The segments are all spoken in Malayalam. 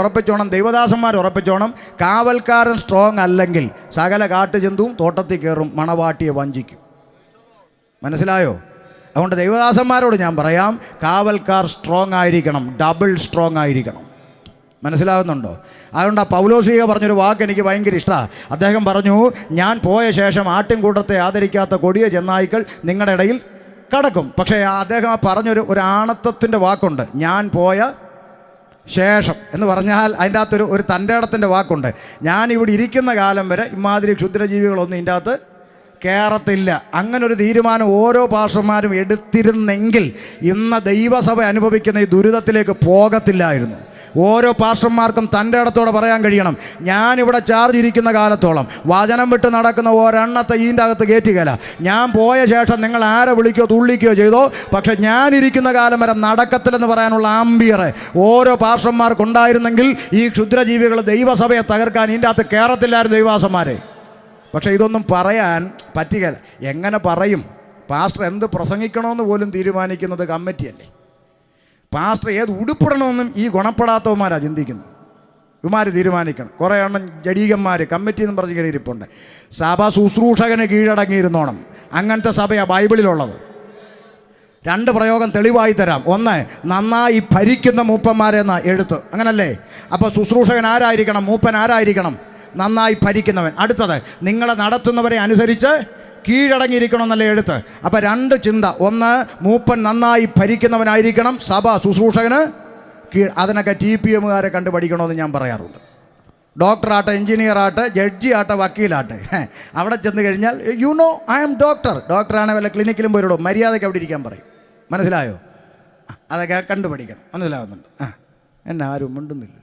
ഉറപ്പിച്ചോണം ദൈവദാസന്മാർ ഉറപ്പിച്ചോണം. കാവൽക്കാരൻ സ്ട്രോങ് അല്ലെങ്കിൽ സകല കാട്ടുജന്തുവും തോട്ടത്തിൽ കയറും മണവാട്ടിയെ വഞ്ചിക്കും. മനസ്സിലായോ? അതുകൊണ്ട് ദൈവദാസന്മാരോട് ഞാൻ പറയാം കാവൽക്കാർ സ്ട്രോങ് ആയിരിക്കണം ഡബിൾ സ്ട്രോങ് ആയിരിക്കണം. മനസ്സിലാകുന്നുണ്ടോ അതുകൊണ്ട് ആ പൗലോസ്ലിക പറഞ്ഞൊരു വാക്ക് എനിക്ക് ഭയങ്കര ഇഷ്ടമാണ് അദ്ദേഹം പറഞ്ഞു ഞാൻ പോയ ശേഷം ആട്ടിൻകൂട്ടത്തെ ആദരിക്കാത്ത കൊടിയ ചെന്നായ്ക്കൾ നിങ്ങളുടെ ഇടയിൽ കടക്കും. പക്ഷേ അദ്ദേഹം പറഞ്ഞൊരു ഒരു ആണത്വത്തിന്റെ വാക്കുണ്ട്. ഞാൻ പോയ ശേഷം എന്ന് പറഞ്ഞാൽ അതിന്റെ അകത്തൊരു ഒരു തന്റെ ഇടത്തിന്റെ വാക്കുണ്ട്. ഞാൻ ഇവിടെ ഇരിക്കുന്ന കാലം വരെ ഇമാതിരി ക്ഷുദ്രജീവികളൊന്നും ഇതിന്റെ അകത്ത് കയറത്തില്ല അങ്ങനൊരു തീരുമാനം ഓരോ പാർഷന്മാരും എടുത്തിരുന്നെങ്കിൽ ഇന്ന് ദൈവസഭ അനുഭവിക്കുന്ന ഈ ദുരിതത്തിലേക്ക് പോകത്തില്ലായിരുന്നു. ഓരോ പാർഷന്മാർക്കും തന്റെ ഇടത്തോടെ പറയാൻ കഴിയണം. ഞാനിവിടെ ചാർജ് ഇരിക്കുന്ന കാലത്തോളം വചനം വിട്ട് നടക്കുന്ന ഒരെണ്ണത്തെ ഈന്റെ അകത്ത് കയറ്റുകയില്ല ഞാൻ പോയ ശേഷം നിങ്ങൾ ആരെ വിളിക്കോ തുള്ളിക്കുകയോ ചെയ്തോ? പക്ഷെ ഞാനിരിക്കുന്ന കാലം വരെ നടക്കത്തില്ലെന്ന് പറയാനുള്ള ആംബിയർ ഓരോ പാർഷന്മാർക്കുണ്ടായിരുന്നെങ്കിൽ ഈ ക്ഷുദ്രജീവികൾ ദൈവസഭയെ തകർക്കാൻ ഇതിന്റെ അകത്ത് കയറത്തില്ലായിരുന്നു ദൈവാസന്മാരെ. പക്ഷേ ഇതൊന്നും പറയാൻ പറ്റുകയില്ല എങ്ങനെ പറയും? പാസ്റ്റർ എന്ത് പ്രസംഗിക്കണമെന്ന് പോലും തീരുമാനിക്കുന്നത് കമ്മിറ്റിയല്ലേ? പാസ്റ്റർ ഏത് ഉടുപ്പിടണമെന്നും ഈ ഗുണപ്പെടാത്തവന്മാരാണ് ചിന്തിക്കുന്നത്. ഇവന്മാർ തീരുമാനിക്കണം. കുറേ എണ്ണം ജഡീകന്മാർ കമ്മിറ്റി എന്ന് പറഞ്ഞ് ഇങ്ങനെ ഇരിപ്പുണ്ട്. സഭ ശുശ്രൂഷകന് കീഴടങ്ങിയിരുന്നോണം. അങ്ങനത്തെ സഭയാണ് ബൈബിളിലുള്ളത്. രണ്ട് പ്രയോഗം തെളിവായി തരാം. ഒന്ന് നന്നായി ഭരിക്കുന്ന മൂപ്പന്മാരെന്ന എഴുത്ത്. അങ്ങനല്ലേ? അപ്പോൾ ശുശ്രൂഷകൻ ആരായിരിക്കണം? മൂപ്പൻ ആരായിരിക്കണം? നന്നായി ഭരിക്കുന്നവൻ. അടുത്തത് നിങ്ങളെ നടത്തുന്നവരെ അനുസരിച്ച് കീഴടങ്ങിയിരിക്കണമെന്നല്ല എഴുത്ത്? അപ്പം രണ്ട് ചിന്ത. ഒന്ന് മൂപ്പൻ നന്നായി ഭരിക്കുന്നവനായിരിക്കണം സഭ ശുശ്രൂഷകന്. കീഴ് അതിനൊക്കെ ടി പി എമ്മുകാരെ കണ്ട് പഠിക്കണമെന്ന് ഞാൻ പറയാറുണ്ട്. ഡോക്ടറാട്ടെ എഞ്ചിനീയർ ആട്ടെ ജഡ്ജി ആട്ടെ വക്കീലാട്ടെ അവിടെ ചെന്ന് കഴിഞ്ഞാൽ you know I'm doctor ഡോക്ടറാണ് വല്ല ക്ലിനിക്കിലും പോയിടും മര്യാദയ്ക്ക് അവിടെ ഇരിക്കാൻ പറയും. മനസ്സിലായോ? അതൊക്കെ കണ്ടുപഠിക്കണം മനസ്സിലാവുന്നുണ്ട്. ആ എന്നെ ആരും മിണ്ടുന്നില്ല.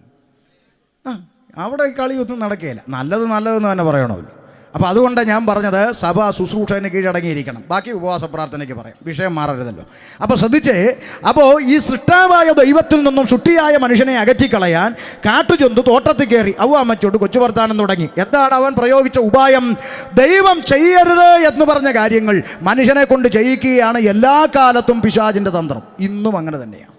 ആ അവിടെ കളിയൊന്നും നടക്കുകയില്ല. നല്ലത് നല്ലതെന്ന് തന്നെ പറയണമല്ലോ. അപ്പോൾ അതുകൊണ്ട് ഞാൻ പറഞ്ഞത് സഭ ശുശ്രൂഷന് കീഴടങ്ങിയിരിക്കണം ബാക്കി ഉപവാസ പ്രാർത്ഥനയ്ക്ക് പറയാം. വിഷയം മാറരുതല്ലോ. അപ്പോൾ ശ്രദ്ധിച്ചേ അപ്പോൾ ഈ സൃഷ്ടാവായ ദൈവത്തിൽ നിന്നും സുട്ടിയായ മനുഷ്യനെ അകറ്റിക്കളയാൻ കാട്ടുചന്തു തോട്ടത്തിൽ കയറി അവ അമ്മച്ചോട്ട് കൊച്ചു വർത്താനം തുടങ്ങി. എന്താണ് അവൻ പ്രയോഗിച്ച ഉപായം? ദൈവം ചെയ്യരുത് എന്ന് പറഞ്ഞ കാര്യങ്ങൾ മനുഷ്യനെ കൊണ്ട് ചെയ്യിക്കുകയാണ് എല്ലാ കാലത്തും പിശാചിന്റെ തന്ത്രം. ഇന്നും അങ്ങനെ തന്നെയാണ്